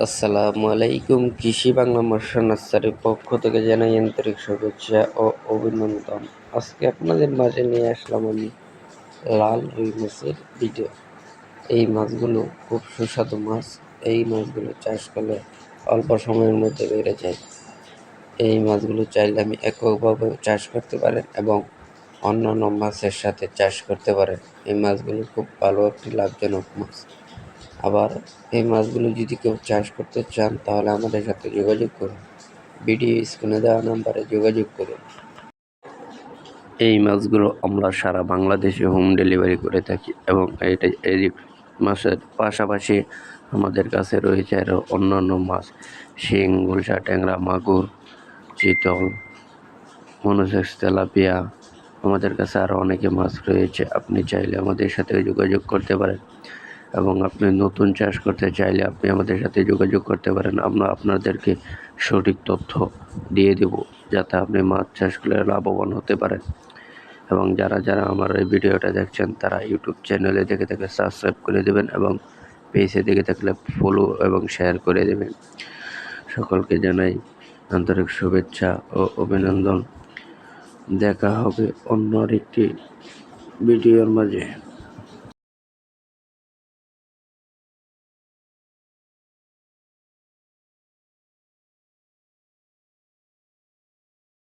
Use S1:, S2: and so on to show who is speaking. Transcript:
S1: আসসালামু আলাইকুম, কৃষি বাংলা মৎস্য নার্সারির পক্ষ থেকে জানাই আন্তরিক শুভেচ্ছা ও অভিনন্দন। আজকে আপনাদের মাঝে নিয়ে আসলাম আমি লাল রুই মাছের ভিডিও। এই মাছগুলো খুব সুস্বাদু মাছ। এই মাছগুলো চাষ করলে অল্প সময়ের মধ্যে বেড়ে যায়। এই মাছগুলো চাইলে আমি এককভাবে চাষ করতে পারেন এবং অন্যান্য মাছের সাথে চাষ করতে পারেন। এই মাছগুলো খুব ভালো একটি লাভজনক মাছ। আবার এই মাছগুলো যদি কেউ চাষ করতে চান, তাহলে আমাদের সাথে যোগাযোগ করুন। ভিডিও স্ক্রিনে দেওয়া নাম্বারে যোগাযোগ করুন। এই মাছগুলো আমরা সারা বাংলাদেশে হোম ডেলিভারি করে থাকি এবং এটা এই মাছের পাশাপাশি আমাদের কাছে রয়েছে আরও অন্যান্য মাছ। শিং, গুলশা ট্যাংরা, মাগুর, চিতল, মনোসেক্স, তেলাপিয়া, আমাদের কাছে আরও অনেকে মাছ রয়েছে। আপনি চাইলে আমাদের সাথে যোগাযোগ করতে পারেন। এবং আপনি নতুন চাষ করতে চাইলে আপনি আমাদের সাথে যোগাযোগ করতে পারেন। আমরা আপনাদেরকে সঠিক তথ্য দিয়ে দেব যাতে আপনি মাছ চাষ করে লাভবান হতে পারেন। এবং যারা যারা আমার এই ভিডিওটা দেখছেন, তারা ইউটিউব চ্যানেলে দেখে থাকলে সাবস্ক্রাইব করে দেবেন এবং পেজে দেখে থাকলে ফলো এবং শেয়ার করে দেবেন। সকলকে জানাই আন্তরিক শুভেচ্ছা ও অভিনন্দন। দেখা হবে অন্য আরেকটি ভিডিওর মাঝে।